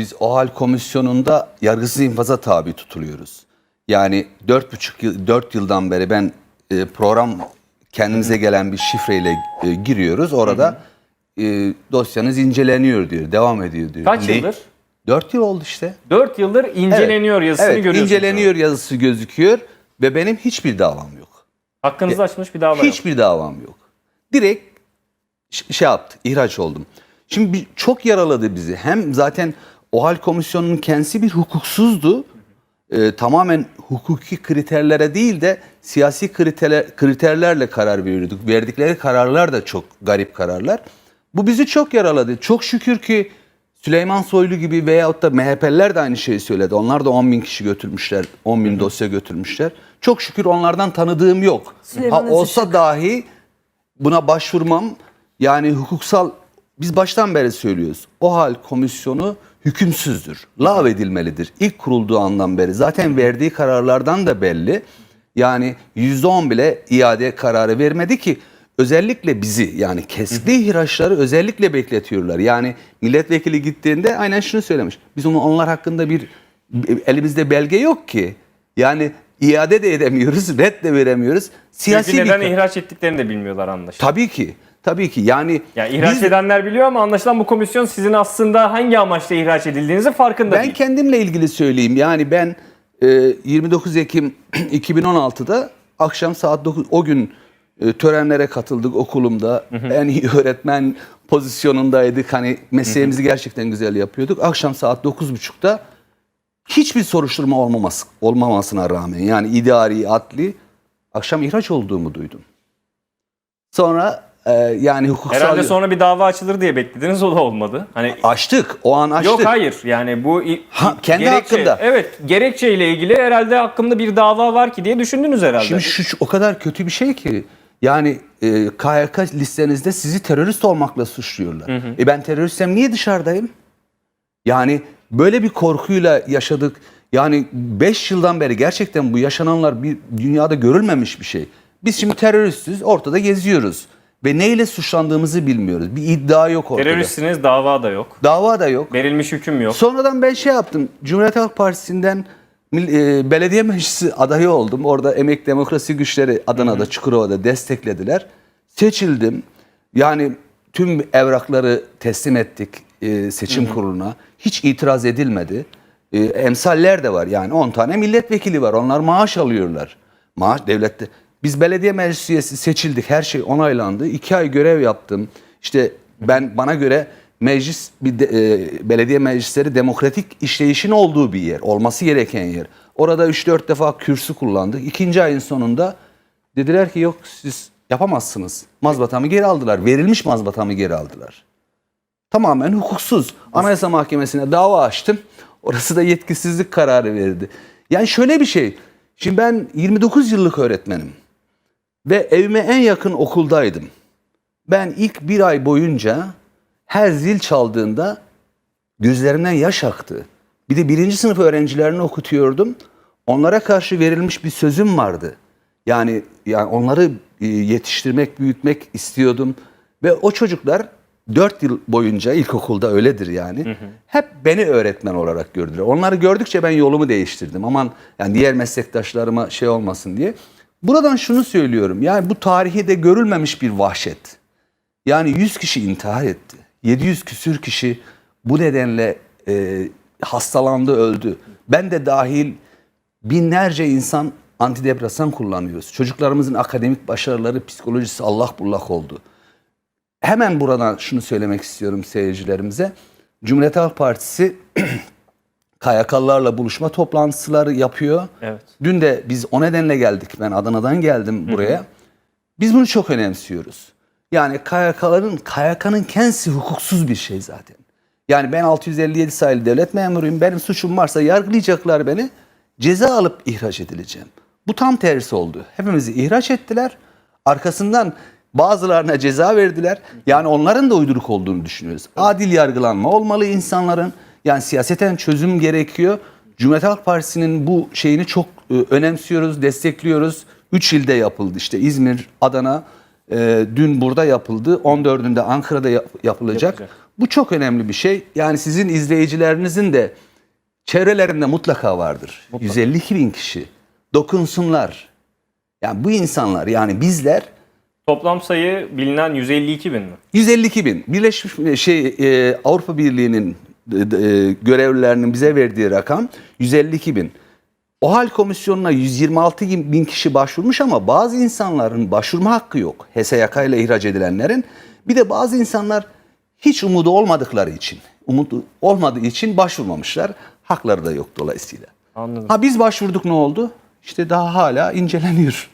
Biz OHAL komisyonunda yargısız infaza tabi tutuluyoruz. Yani dört buçuk yıl, dört yıldan beri ben e, program kendimize gelen bir şifreyle e, giriyoruz. Orada e, dosyanız inceleniyor diyor, devam ediyor diyor. Kaç Ne- yıldır? Dört yıl oldu işte. 4 yıldır inceleniyor yazısını evet, görüyorsunuz. inceleniyor yazısı gözüküyor ve benim hiçbir davam yok. Hakkınızda açılmış bir dava yok. Hiçbir davam yok. Direkt ş- şey yaptı, ihraç oldum. Şimdi bir, çok yaraladı bizi. Hem zaten OHAL komisyonunun kendisi bir hukuksuzdu. Ee, tamamen hukuki kriterlere değil de siyasi kriterler, kriterlerle karar veriyorduk. Verdikleri kararlar da çok garip kararlar. Bu bizi çok yaraladı. Çok şükür ki Süleyman Soylu gibi veyahut da MHP'liler de aynı şeyi söyledi. Onlar da 10 bin kişi götürmüşler, 10 bin dosya götürmüşler. Çok şükür onlardan tanıdığım yok. Ha, olsa dahi buna başvurmam yani hukuksal biz baştan beri söylüyoruz. O hal komisyonu hükümsüzdür. Lağvedilmelidir. İlk kurulduğu andan beri zaten verdiği kararlardan da belli. Yani %10 bile iade kararı vermedi ki özellikle bizi yani keskin ihraçları özellikle bekletiyorlar. Yani milletvekili gittiğinde aynen şunu söylemiş. Biz onu onlar hakkında bir elimizde belge yok ki. Yani iade de edemiyoruz, red de veremiyoruz. Siyasi Çünkü neden bir ihraç ettiklerini de bilmiyorlar anlaşılan. Tabii ki. Tabii ki. Yani Yani ihraç biz- edenler biliyor ama anlaşılan bu komisyon sizin aslında hangi amaçla ihraç edildiğinizin farkında ben değil. kendimle ilgili söyleyeyim. Yani ben e, 29 Ekim 2016'da akşam saat 9 o gün e, törenlere katıldık okulumda. En iyi öğretmen pozisyonundaydık. Hani mesleğimizi gerçekten güzel yapıyorduk. Akşam saat 9.30'da hiçbir soruşturma olmaması, olmamasına rağmen yani idari, adli akşam ihraç olduğumu duydum. Sonra e, yani hukuksal Herhalde sonra bir dava açılır diye beklediniz o da olmadı. Hani açtık. O an açtık. Yok hayır yani bu Ha, kendi hakkında. Evet gerekçeyle ilgili herhalde hakkımda bir dava var ki diye düşündünüz herhalde. Şimdi şu, o kadar kötü bir şey ki yani e, KHK listenizde sizi terörist olmakla suçluyorlar. E ben teröristsem niye dışarıdayım? Yani böyle bir korkuyla yaşadık. Yani 5 yıldan beri gerçekten bu yaşananlar bir dünyada görülmemiş bir şey. Biz şimdi teröristiz, ortada geziyoruz ve neyle suçlandığımızı bilmiyoruz. Bir iddia yok ortada. Teröristsiniz dava da yok. Dava da yok. Verilmiş hüküm yok. Sonradan ben şey yaptım. Cumhuriyet Halk Partisi'nden e, belediye meclisi adayı oldum. Orada Emek Demokrasi Güçleri Adana'da, Çukurova'da desteklediler. Seçildim. Yani tüm evrakları teslim ettik e, seçim kuruluna. Hiç itiraz edilmedi. E, emsaller de var yani 10 tane milletvekili var. Onlar maaş alıyorlar. Maaş devlette. Biz belediye meclis üyesi seçildik. Her şey onaylandı. İki ay görev yaptım. İşte ben bana göre meclis bir de- e, belediye meclisleri demokratik işleyişin olduğu bir yer. Olması gereken yer. Orada 3-4 defa kürsü kullandık. İkinci ayın sonunda dediler ki yok siz yapamazsınız. Mazbatamı geri aldılar. Verilmiş mazbatamı geri aldılar. Tamamen hukuksuz. Anayasa Mahkemesi'ne dava açtım. Orası da yetkisizlik kararı verdi. Yani şöyle bir şey. Şimdi ben 29 yıllık öğretmenim. Ve evime en yakın okuldaydım. Ben ilk bir ay boyunca her zil çaldığında gözlerimden yaş aktı. Bir de birinci sınıf öğrencilerini okutuyordum. Onlara karşı verilmiş bir sözüm vardı. Yani yani onları e, yetiştirmek, büyütmek istiyordum. Ve o çocuklar dört yıl boyunca ilkokulda öyledir yani. Hep beni öğretmen olarak gördüler. Onları gördükçe ben yolumu değiştirdim. Aman yani diğer meslektaşlarıma şey olmasın diye. Buradan şunu söylüyorum. Yani bu tarihi de görülmemiş bir vahşet. Yani 100 kişi intihar etti. 700 küsür kişi bu nedenle e, hastalandı, öldü. Ben de dahil binlerce insan antidepresan kullanıyoruz. Çocuklarımızın akademik başarıları, psikolojisi Allah bullak oldu. Hemen buradan şunu söylemek istiyorum seyircilerimize. Cumhuriyet Halk Partisi KYK'lılarla buluşma toplantıları yapıyor. Evet. Dün de biz o nedenle geldik. Ben Adana'dan geldim buraya. Biz bunu çok önemsiyoruz. Yani KYK'ların, KYK'nın kendisi hukuksuz bir şey zaten. Yani ben 657 sayılı devlet memuruyum. Benim suçum varsa yargılayacaklar beni. Ceza alıp ihraç edileceğim. Bu tam tersi oldu. Hepimizi ihraç ettiler. Arkasından bazılarına ceza verdiler. Yani onların da uyduruk olduğunu düşünüyoruz. Adil yargılanma olmalı insanların. Yani siyaseten çözüm gerekiyor. Cumhuriyet Halk Partisi'nin bu şeyini çok e, önemsiyoruz, destekliyoruz. 3 ilde yapıldı işte İzmir, Adana, e, dün burada yapıldı. 14'ünde Ankara'da yap- yapılacak. Yapacak. Bu çok önemli bir şey. Yani sizin izleyicilerinizin de çevrelerinde mutlaka vardır. 152 bin kişi. Dokunsunlar. Yani bu insanlar yani bizler Toplam sayı bilinen 152 bin mi? 152 bin. Birleşmiş şey e, Avrupa Birliği'nin e, görevlilerinin bize verdiği rakam 152 bin. OHAL komisyonuna 126 bin kişi başvurmuş ama bazı insanların başvurma hakkı yok. HSYK ile ihraç edilenlerin. Bir de bazı insanlar hiç umudu olmadıkları için, umudu olmadığı için başvurmamışlar. Hakları da yok dolayısıyla. Anladım. Ha biz başvurduk ne oldu? İşte daha hala inceleniyor.